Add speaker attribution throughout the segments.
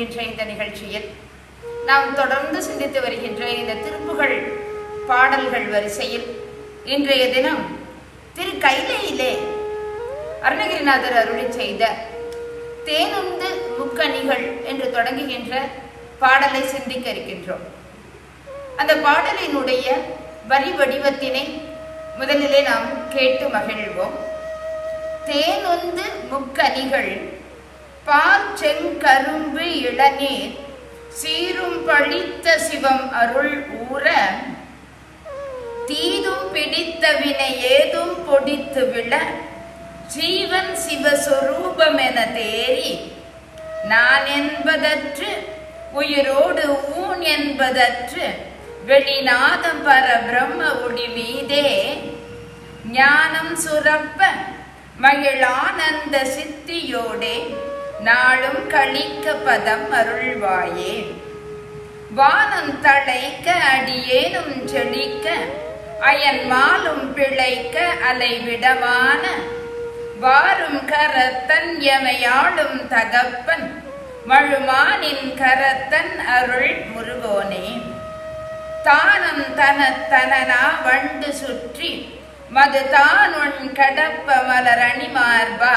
Speaker 1: அருணகிரியும் இந்த நிகழ்ச்சியில் நாம் தொடர்ந்து சிந்தித்து வருகின்ற இந்த திருப்புகள் பாடல்கள் வரிசையில் இன்றைய தினம் திரு கைலையிலே அருணகிரிநாதர் அருளி செய்த தேனுந்து முக்கணிகள் என்று தொடங்குகின்ற பாடலை சிந்திக்க இருக்கின்றோம். அந்த பாடலினுடைய வரி வடிவத்தினை முதலிலே நாம் கேட்டு மகிழ்வோம். தேனொந்து முக்கணிகள் பால் செங்கரும்பு இளநீர் சீரும் பழித்த சிவம் அருள் ஊற தீதும் பிடித்த வினை ஏதும் பொடித்து விழ ஜீவன் சிவஸ்வரூபமென தேறி நான் என்பதற்று உயிரோடு ஊன் என்பதற்று வெளிநாதம் பர பிரம்ம ஒளி மீதே ஞானம் சுரப்ப மகிழானந்த சித்தியோடே நாளும் கழிக்க பதம் அருள்வாயே. வானம் தழைக்க அடியேனும் செழிக்க அயன் மாலும் பிழைக்க அலைவிடமான வாரும் கரத்தன் எமையாளும் தகப்பன் மழுமானின் கரத்தன் அருள் முருகோனே. தானம் தனத்தனா வண்டு சுற்றி மது தானுன் கடப்ப மலரணி மார்பா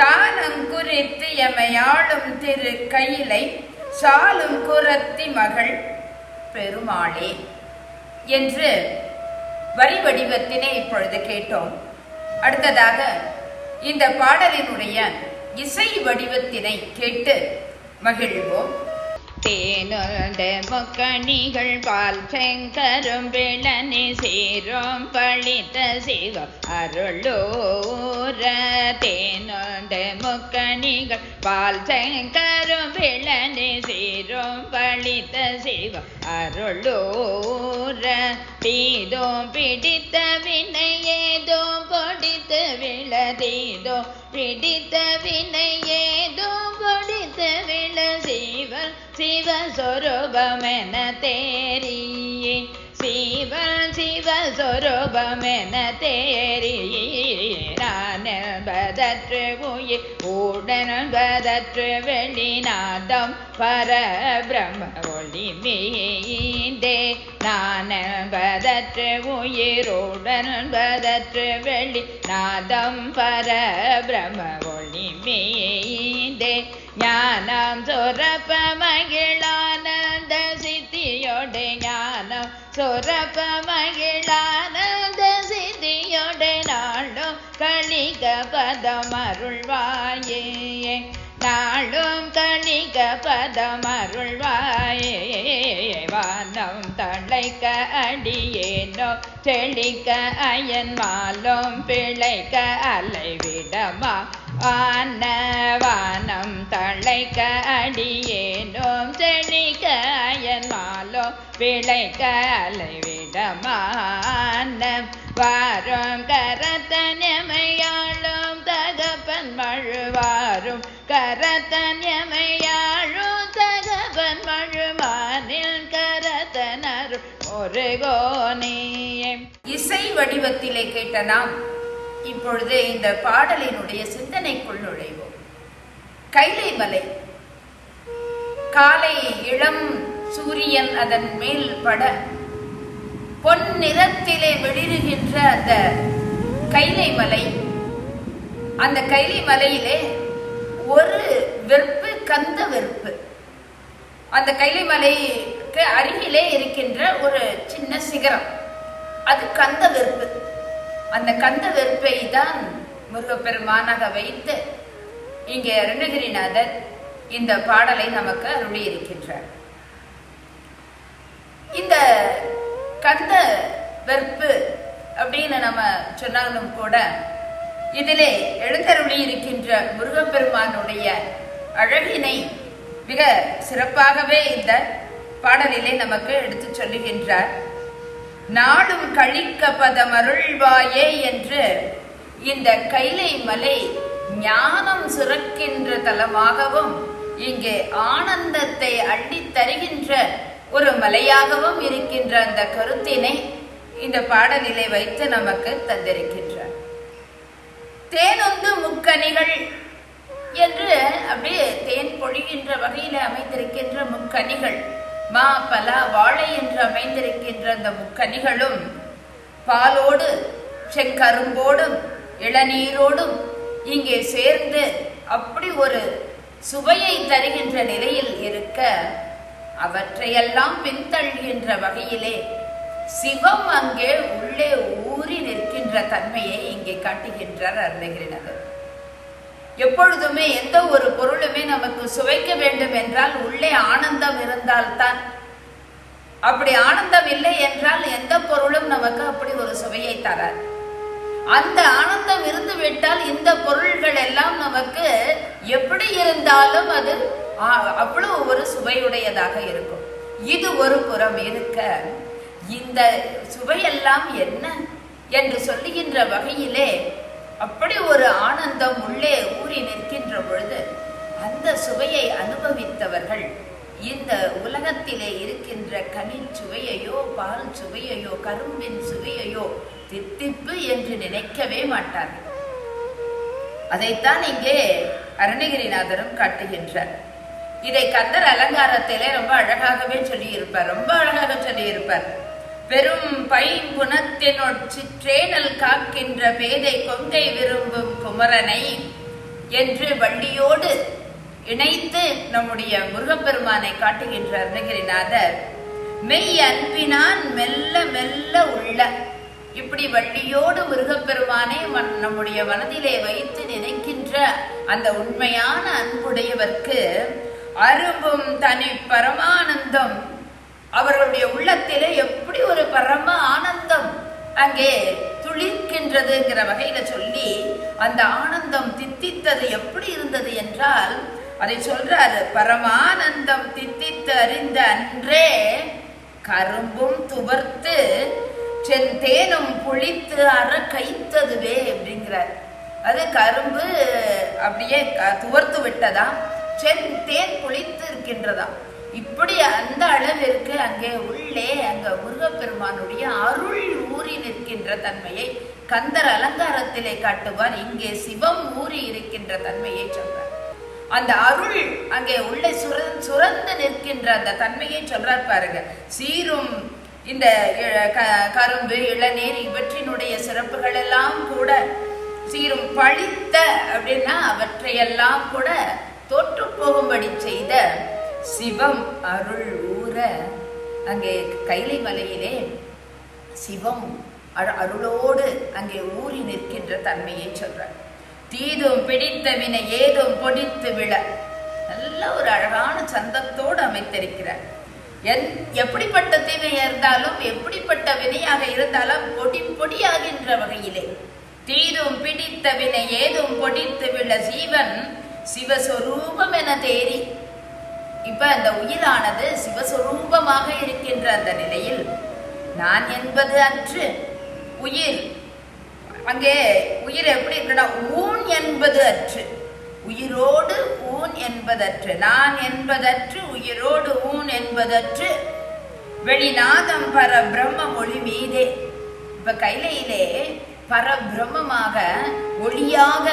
Speaker 1: தானம் குறித்து எமையாளும் திரு கையிலை சாலும் குரத்தி மகள் பெருமாளே என்று வரி வடிவத்தினை இப்பொழுது கேட்டோம். அடுத்ததாக இந்த பாடலினுடைய இசை வடிவத்தினை கேட்டு மகிழ்வோம்.
Speaker 2: தேனொண்ட முக்கணிகள் பால் செங்கரும் விளனி சீரும் பழித்த சிவம் அருளூர. தேனொண்ட முக்கணிகள் பால் செங்கரும் விளனி சீரும் பழித்த சிவம் அருளூர. தீதோம் பிடித்த வினை ஏதோம் பொடித்து விழ தீதோம் பிடித்த வினை ஏதோம் பொடித்து விழ சிவன் சிவஸ்வரூபமென தேரியே சிவ சிவஸ்வரூபமென தேரி நான் என்பதற்று உயிர் உடன்பதற்று வெளிநாதம் பர பிரம்ம ஒளி மீந்தே நான் பதற்று உயிருடன் பதற்று வெளிநாதம் பர பிரம்ம ஒளி மீந்தே ஞானம் சுரப்ப ஞானம் சுரப்ப மகிழானந்த சித்தியோடு நாளும் கழிக நாளும் கழிக பதமருள்வாயே வானம் தழைக்க அடியேனோ செழிக்க அயன் மாலும் பிழைக்க அலைவிடமா? வான வானம் தழைக்க அடியே மாலோ கலை விடமான வாரும் கரத்தன்யமையாளும் தகப்பன் மழுவாரும். கரத்தனமையாழும் தகப்பன் மழுமானில் கரத்தனர் ஒரு கோனியே
Speaker 1: இசை வடிவத்திலே கேட்ட நாம் இப்பொழுது இந்த பாடலினுடைய சிந்தனைக்குள் நுழைவோம். கைலை மலை காலை இளம் சூரியன் அதன் மேல் பட பொன் நிறத்திலே வெளிருகின்ற அந்த கைலை மலை. அந்த கைலை மலையிலே ஒரு வெறுப்பு கந்த வெறுப்பு. அந்த கைலை மலைக்கு அருகிலே இருக்கின்ற ஒரு சின்ன சிகரம். அது கந்த வெறுப்பு. அந்த கந்த வெறுப்பை தான் முருகப்பெருமானாக வைத்து இங்கே அருணகிரிநாதர் இந்த பாடலை நமக்கு அருளி இருக்கின்றார் இந்த கந்த வெறுப்பு அப்படின்னு நம்ம சொன்னாலும் கூட இதிலே எழுந்தருளி இருக்கின்ற முருகப்பெருமானுடைய அழகினை மிக சிறப்பாகவே இந்த பாடலிலே நமக்கு எடுத்து சொல்லுகின்றார். நாடும் கழிக்க பதமருள்வாயே என்று இந்த கைலை மலை ஞானம் சுரக்கின்ற தலமாகவும் இங்கே ஆனந்தத்தை அள்ளி தருகின்ற ஒரு மலையாகவும் இருக்கின்ற அந்த கருத்தினை இந்த பாடநிலை வைத்து நமக்கு தந்திருக்கின்றார். தேனொந்து முக்கணிகள் என்று அப்படியே தேன் பொழிகின்ற வகையில அமைந்திருக்கின்ற முக்கணிகள் மா பலா வாழை என்று அமைந்திருக்கின்ற அந்த முக்கனிகளும் பாலோடு செங்கரும்போடும் இளநீரோடும் இங்கே சேர்ந்து அப்படி ஒரு சுவையை தருகின்ற நிலையில் இருக்க அவற்றையெல்லாம் பின்தள்ளுகின்ற வகையிலே சிவம் அங்கே உள்ளே ஊறி நிற்கின்ற தன்மையை இங்கே காட்டுகின்றார் அருணகிரிநாதர். எப்பொழுதுமே எந்த ஒரு பொருளுமே நமக்கு சுவைக்க வேண்டும் என்றால் உள்ளே ஆனந்தம் இருந்தால்தான். அப்படி ஆனந்தம் இல்லை என்றால் எந்த பொருளும் நமக்கு அப்படி ஒரு சுவையை தராது. அந்த ஆனந்தம் இருந்து விட்டால் இந்த பொருள்கள் எல்லாம் நமக்கு எப்படி இருந்தாலும் அது ஆ- அவ்வளவு ஒரு சுவையுடையதாக இருக்கும். இது ஒரு புறம் இருக்க இந்த சுவையெல்லாம் என்ன என்று சொல்லுகின்ற வகையிலே அப்படி ஒரு ஆனந்தம் உள்ளே ஊறி நிற்கின்ற பொழுது அந்த சுவையை அனுபவித்தவர்கள் இந்த உலகத்திலே இருக்கின்ற கனி சுவையையோ பால் சுவையையோ கரும்பின் சுவையையோ தித்திப்பு என்று நினைக்கவே மாட்டார்கள். அதைத்தான் இங்கே அருணகிரிநாதரும் காட்டுகின்றார். இதை கந்தர் அலங்காரத்திலே ரொம்ப அழகாகவே சொல்லியிருப்பார். ரொம்ப அழகாக சொல்லியிருப்பார். பெரும் பைங்குணத்தினொட் சிற்றேனல் காக்கின்ற பேதை கொங்கை விரும்பும் குமரனை என்று வள்ளியோடு இணைத்து நம்முடைய முருகப்பெருமானை காட்டுகின்ற அருணகிரிநாதர் மெய் அன்பினான் மெல்ல மெல்ல உள்ள. இப்படி வள்ளியோடு முருகப்பெருமானை நம்முடைய மனதிலே வைத்து நினைக்கின்ற அந்த உண்மையான அன்புடையவர்க்கு அரும்பும் தனி பரமானந்தம். அவர்களுடைய உள்ளத்திலே எப்படி ஒரு பரம ஆனந்தம் அங்கே துளிர்க்கின்றதுங்கிற வகையில சொல்லி அந்த ஆனந்தம் தித்தித்தது எப்படி இருந்தது என்றால் அதை சொல்றாரு பரமானந்தம் தித்தித்து அறிந்த அன்றே கரும்பும் துவர்த்து செந்தேனும் புளித்து அற கைத்ததுவே அப்படிங்கிறார். அது கரும்பு அப்படியே துவர்த்து விட்டதா சென் தேன் குளித்து இருக்கின்றதாம் இப்படி அந்த அளவிற்கு அங்கே உள்ளே அங்க முருகப்பெருமானுடைய அருள் ஊறி நிற்கின்ற தன்மையை கந்தர் அலங்காரத்திலே காட்டுவார். இங்கே சிவம் ஊறி இருக்கின்ற தன்மையை சொல்றார் அந்த அருள் அங்கே உள்ளே சுர சுரந்து நிற்கின்ற அந்த தன்மையை சொல்றார் பாருங்க. சீரும் இந்த க- கரும்பு இளநீர் இவற்றினுடைய சிறப்புகள் எல்லாம் கூட சீரும் பழித்த அப்படின்னா அவற்றையெல்லாம் கூட தோற்று போகும்படி செய்த சிவம் அருள் ஊற அங்கே கைலை மலையிலே சிவம் அருளோடு அங்கே ஊறி நிற்கின்ற தன்மையை சொல்றார். தீதும் பிடித்த வினை ஏதும் பொடித்து விழ. நல்ல ஒரு அழகான சந்தத்தோடு அமைத்திருக்கிறார். என் எப்படிப்பட்ட தீமை இருந்தாலும் எப்படிப்பட்ட வினையாக இருந்தாலும் பொடி பொடியாகின்ற வகையிலே. தீதும் பிடித்த வினை ஏதும் பொடித்து விழ சீவன் சிவஸ்வரூபம் என தேறி இப்ப அந்த உயிரானது சிவஸ்வரூபமாக இருக்கின்ற அந்த நிலையில் நான் என்பது அற்று உயிர். அங்கே உயிர் எப்படி இருக்குன்னா ஊன் என்பது அற்று உயிரோடு ஊன் என்பதற்று நான் என்பதற்று உயிரோடு ஊன் என்பதற்று வெளிநாதம் பர பிரம்ம ஒளி மீதே. இப்ப கைலையிலே பரபிரம்மமாக ஒளியாக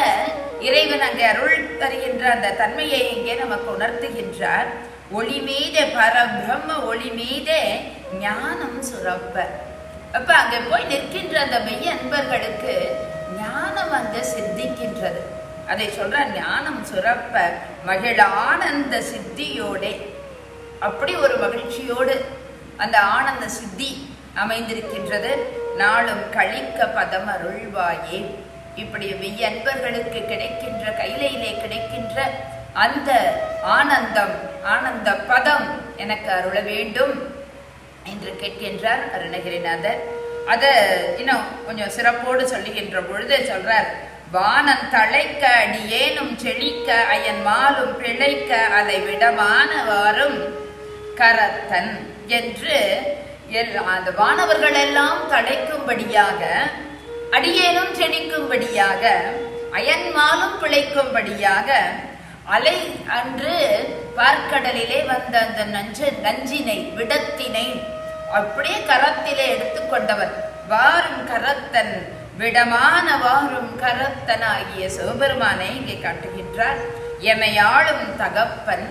Speaker 1: இறைவன் அங்கே அருள் தருகின்ற அந்த தன்மையை இங்கே நமக்கு உணர்த்துகின்றார். ஒளி மீதே பரபிரம்ம ஒளி மீதே ஞானம் சுரப்ப. அப்ப அங்கே போய் நிற்கின்ற அந்த மெய்ய அன்பர்களுக்கு ஞானம் அங்க சித்திக்கின்றது. அதை சொல்ற ஞானம் சுரப்ப மகிழ ஆனந்த சித்தியோடே. அப்படி ஒரு மகிழ்ச்சியோடு அந்த ஆனந்த சித்தி அமைந்திருக்கின்றது. நாளும் கழிக்க பதம் அருள்வாயே. இப்படி மெய் அன்பர்களுக்கு கிடைக்கின்ற கைலையிலே கிடைக்கின்ற அந்த ஆனந்தம் ஆனந்த பதம் எனக்கு அருள வேண்டும் என்று கேட்கின்றார் அருணகிரிநாதர். அத இன்னும் கொஞ்சம் சிறப்போடு சொல்லுகின்ற பொழுது சொல்றார் வானம் தழைக்க அடியேனும் செழிக்க அயன் மாலும் பிழைக்க அதை விடமானவாறும் கரத்தன் என்று எல்- அந்த வானவர்கள் எல்லாம் தழைக்கும்படியாக அடியேனும் செழிக்கும்படியாக அயன்மாலும் பிழைக்கும்படியாக அலை அன்று பார்க்கடலிலே வந்த அந்த நஞ்ச நஞ்சினை விடத்தினை அப்படியே கரத்திலே எடுத்துக்கொண்டவர் வாரும் கரத்தன் விடமான வாரும் கரத்தனாகிய சிவபெருமானை இங்கே காட்டுகின்றார். எமையாளும் தகப்பன்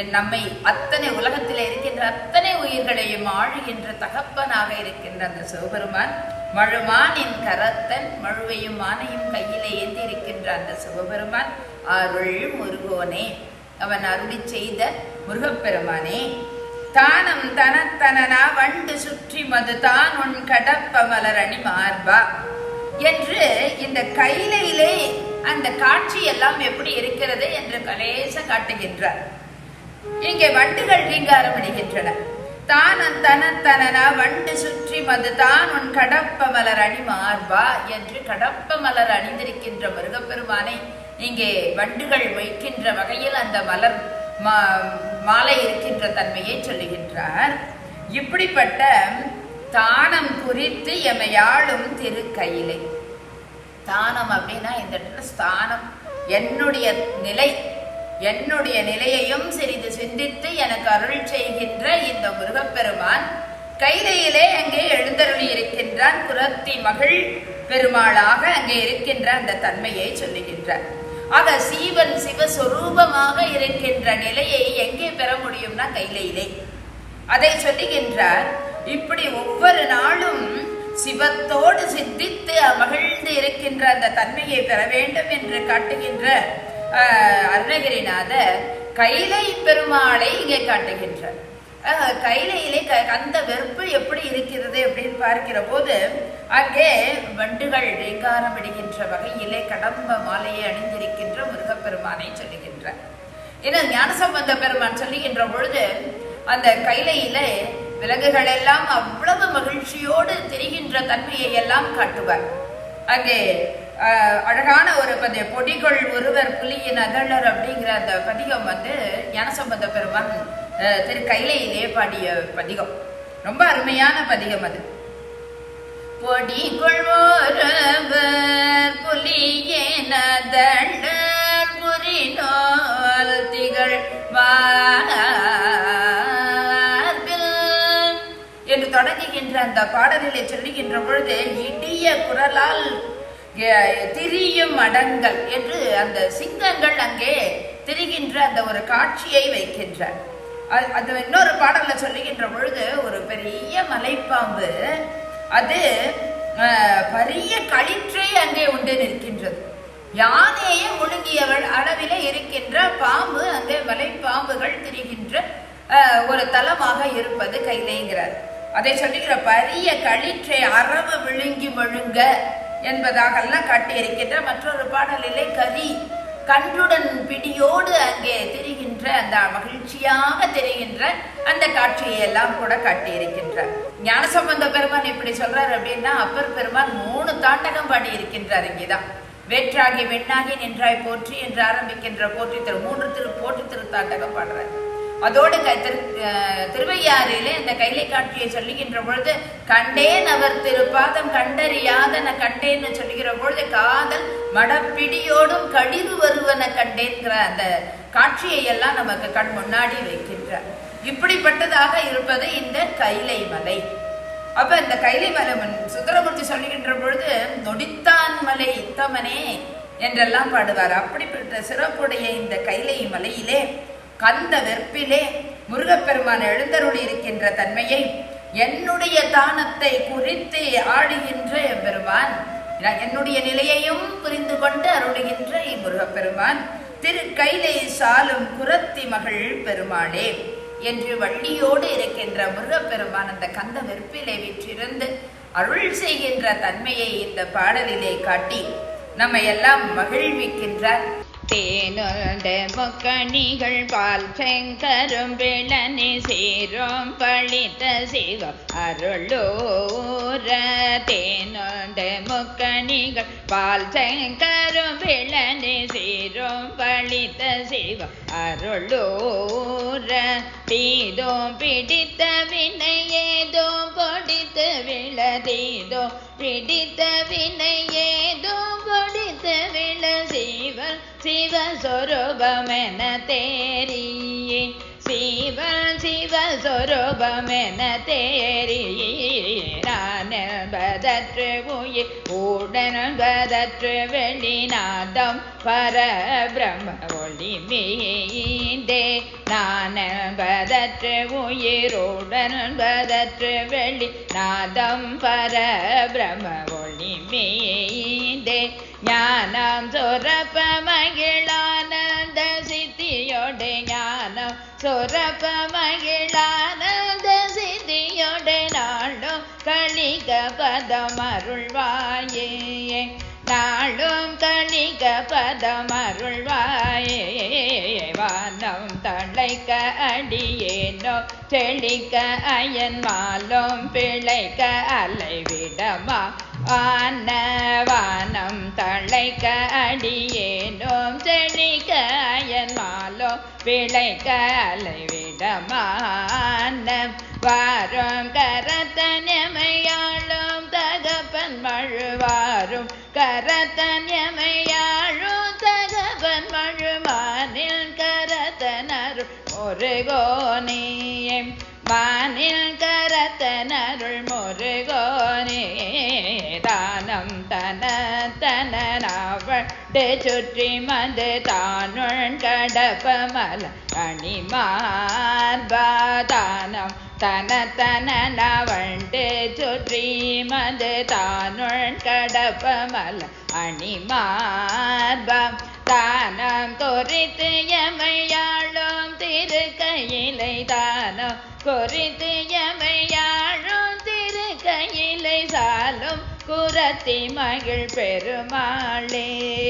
Speaker 1: என் நம்மை அத்தனை உலகத்தில் இருக்கின்ற அத்தனை உயிர்களையும் ஆழுகின்ற தகப்பனாக இருக்கின்ற அந்த சிவபெருமான். மழுமானின் கரத்தன் மழுவையும் மானையும் கையிலே ஏந்தி இருக்கின்ற அந்த சிவபெருமான் அருள் முருகோனே அவன் அருளி செய்த முருகப்பெருமானே தானம் தனத்தனனா வண்டு சுற்றி மது தான் உன் கடப்ப மலரணி மார்பா என்று இந்த கைலையிலே அந்த காட்சி எல்லாம் எப்படி இருக்கிறது என்று கலேச காட்டுகின்றார். இங்கே வண்டுகள் ரீங்காரம் அடைகின்றன தான தனத்தனனா வண்டு சுற்றி மது தான் உன் கடப்ப மலர் அணி மார்பா? என்று கடப்ப மலர் அணிந்திருக்கின்ற முருகப்பெருமானை இங்கே வண்டுகள் வைக்கின்ற வகையில் அந்த மலர் மா- மாலை இருக்கின்ற தன்மையை சொல்லுகின்றார். இப்படிப்பட்ட தானம் குறித்து எமையாளும் திருக்கையிலை. தானம் அப்படின்னா இந்த இடத்துல ஸ்தானம். என்னுடைய நிலை என்னுடைய நிலையையும் சிறிது சிந்தித்து எனக்கு அருள் செய்கின்ற இந்த முருகப்பெருமான் கைலையிலே அங்கே எழுந்தருளி இருக்கின்றான். குரத்தி மகள் பெருமாளாக அங்கே இருக்கின்ற அந்த தன்மையை சொல்லுகின்றார். ஆக சீவன் சிவஸ்வரூபமாக இருக்கின்ற நிலையை எங்கே பெற முடியும்னா கைலையிலே. அதை சொல்லுகின்றார் இப்படி ஒவ்வொரு நாளும் சிவத்தோடு சித்தித்து மகிழ்ந்து இருக்கின்ற அந்த தன்மையை பெற வேண்டும் என்று காட்டுகின்ற அருணகிரிநாதர் கைலை பெருமாளை இங்கே காட்டுகின்றார். கைலையிலே க அந்த வெறுப்பு எப்படி இருக்கிறது அப்படின்னு பார்க்கிற போது அங்கே வண்டுகள் ரீங்காரம் விடுகின்ற வகையிலே கடம்ப மாலையை அணிந்திருக்கின்ற முருகப்பெருமானை சொல்லுகின்றார். ஏன்னா ஞானசம்பந்த பெருமான் சொல்லுகின்ற பொழுது அந்த கைலையிலே விலங்குகள் எல்லாம் அவ்வளவு மகிழ்ச்சியோடு திரிகின்ற தன்மையை எல்லாம் காட்டுவார். அங்கே அழகான ஒரு பதி பொடிகள் ஒருவர் புலியின் அதழர் அப்படிங்கிற அந்த பதிகம் வந்து ஞானசம்பந்த பெருமான் திரு கைலையிலே பாடிய பதிகம். ரொம்ப அருமையான பதிகம் அது. பொடி புலியின் புலியேனதழ புரிநோல் திகழ் மார்பில் என்று தொடங்குகின்ற அந்த பாடலிலே சொல்லுகின்ற பொழுது இடிய குரலால் திரியும் மடங்கள் என்று அந்த சிங்கங்கள் அங்கே திரிகின்ற அந்த ஒரு காட்சியை வைக்கின்றார் அது- அது இன்னொரு பாடல்ல சொல்லுகின்ற பொழுது ஒரு பெரிய மலைப்பாம்பு அது பெரிய கழிற்றை அங்கே உண்டு நிற்கின்றது. யானையே முழுங்கியவள் அளவில் இருக்கின்ற பாம்பு அங்கே மலைப்பாம்புகள் திரிகின்ற ஒரு தலமாக இருப்பது கைலைங்கிறார் அதை சொல்லுகிற பெரிய களிற்றை அறவு விழுங்கி முழுங்க என்பதாகலாம் காட்டியிருக்கின்ற மற்றொரு பாடலிலே கரி கன்றுடன் பிடியோடு அங்கே தெரிகின்ற அந்த மகிழ்ச்சியாக தெரிகின்ற அந்த காட்சியை எல்லாம் கூட காட்டியிருக்கின்றார். ஞானசம்பந்த பெருமான் இப்படி சொல்றார் அப்படின்னா அப்பர் பெருமான் மூணு தாண்டகம் பாடி இருக்கின்றார் இங்கேதான். வேற்றாகி வெண்ணாகி நின்றாய் போற்றி என்று ஆரம்பிக்கின்ற போற்றி திரு மூன்று திரு போற்றி திருத்தாண்டகம் பாடுறார். அதோடு க திரு அஹ் திருவையாறிலே இந்த கைலை காட்சியை சொல்லுகின்ற பொழுது கண்டேன் அவர் திருப்பாதம் கண்டறியாதன கண்டேன்னு சொல்லுகிற பொழுது காதல் மடப்பிடியோடும் கடிவு வருவன கண்டேங்கிற அந்த காட்சியை எல்லாம் நமக்கு கண் முன்னாடி வைக்கின்றார் இப்படிப்பட்டதாக இருப்பது இந்த கைலை மலை. அப்ப இந்த கைலை மலை சுந்தரமூர்த்தி சொல்லுகின்ற பொழுது நொடித்தான் மலை இத்தமனே என்றெல்லாம் பாடுவார். அப்படிப்பட்ட சிறப்புடைய இந்த கைலை மலையிலே கந்த வெற்பிலே முருகப்பெருமான் எழுந்தருளி இருக்கின்ற தன்மையை என்னுடைய தானத்தை குறித்து ஆடுகின்ற எம்பெருமான். என்னுடைய நிலையையும் புரிந்து கொண்டு அருளுகின்ற இம்முருகப்பெருமான் திரு கைலை சாலும் குரத்தி மகள் பெருமாளே என்று வள்ளியோடு இருக்கின்ற முருகப்பெருமான் அந்த கந்த வெற்பிலை விற்றிருந்து அருள் செய்கின்ற தன்மையை இந்த பாடலிலே காட்டி நம்மை எல்லாம் மகிழ்விக்கின்றார்.
Speaker 2: தேனுண்ட முக்கணிகள் பால் செங்கரும் பிளனி சீரும் பழித்த சிவம் அருளூர. தேனுண்ட முக்கணிகள் பால் செங்கரும் பிளனி சீரும் பழித்த சிவம் அருளூர. தீதோ பிடித்த வினை ஏதோ விழ தீதோ பிடித்த வினை ஏதோ கொடித்து விழ சிவன் சிவஸ்வரூபமென தேரியே சிவ சிவஸ்வரூபமென தேரியே நானன்பதற்று உயிர் ஊடன்பதற்று வெளிநாதம் பரபிரம ஒளி மீந்தே நானன்பதற்று உயிருடன்பதற்று வெளி நாதம் பரபிரம ஒளி மீ ஞானம் சொரப்ப மகிழானந்த சித்தியோடு ஞானம் சொரப்ப மகிழானந்த சித்தியோடு நாளும் கலிக பதம் அருள்வாயே. நாளும் கலிக பதம் அருள்வாயே. வானம் தழைக்க அடியேனோ செழிக்க அயன் மாலும் பிழைக்க அலைவிடமா. வானவானம் தழைக்க அடியேனோம் செழிக்க அயன் மாலோ பிழைக்க அலைவிடமான வாரும் கரத்தனமையாளும் தகப்பன் மழுவாரும். கரத்தன்யமையாழும் தகப்பன் மழுமானில் கரத்தனருள் முருகோனியே மானில் கரத்தனருள் முருகோ தனவட்டு சுற்றி மது தானுள் கடப்பமல அணிமார்பாதானம் தன தன தனவண்டு சுற்றி மது தானுள் கடப்பமல அணிமார்பம் தானம் குறித்து எமையாளும் திருக்கையிலை தானம். குறித்து எமையாழும் திருக்கையிலை சாலும். குரத்தி மகிழ் பெருமாளே.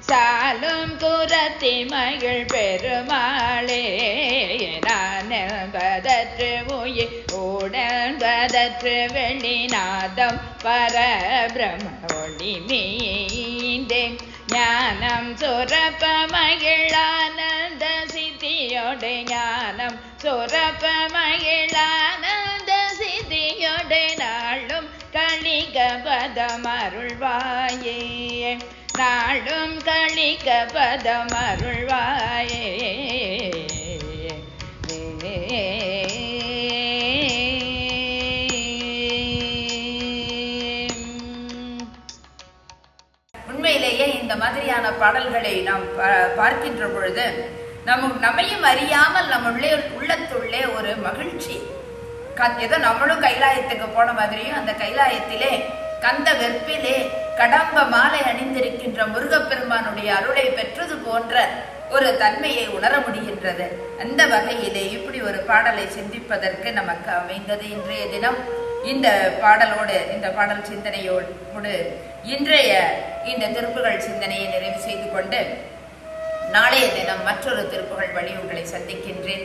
Speaker 2: சாலும் குரத்தி மகிழ் பெருமாளே. நான் பதற்று உயிர் உடன்பதற்று வெளிநாதம் பரபிரம ஒளி மீந்தே. ஞானம் சுரப்ப மகிழானந்த சித்தியோடு ஞானம் சுரப்ப நாளும் பதமருள்வாயே அருள்வாயே
Speaker 1: உண்மையிலேயே இந்த மாதிரியான பாடல்களை நாம் பார்க்கின்ற பொழுது நம்ம நம்மையும் அறியாமல் நம்ம உள்ளே உள்ளத்துள்ளே ஒரு மகிழ்ச்சி. ஏதோ நம்மளும் கைலாயத்துக்கு போன மாதிரியும் அந்த கைலாயத்திலே கந்த வெற்பிலே கடம்ப மாலை அணிந்திருக்கின்ற முருகப்பெருமானுடைய அருளை பெற்றது போன்ற ஒரு தன்மையை உணர முடிகின்றது. அந்த வகையிலே இப்படி ஒரு பாடலை சிந்திப்பதற்கு நமக்கு அமைந்தது இன்றைய தினம். இந்த பாடலோடு இந்த பாடல் சிந்தனையோடு இன்றைய இந்த திருப்புகள் சிந்தனையை நிறைவு செய்து கொண்டு நாளைய தினம் மற்றொரு திருப்புகள் வழி உங்களை சந்திக்கின்றேன்.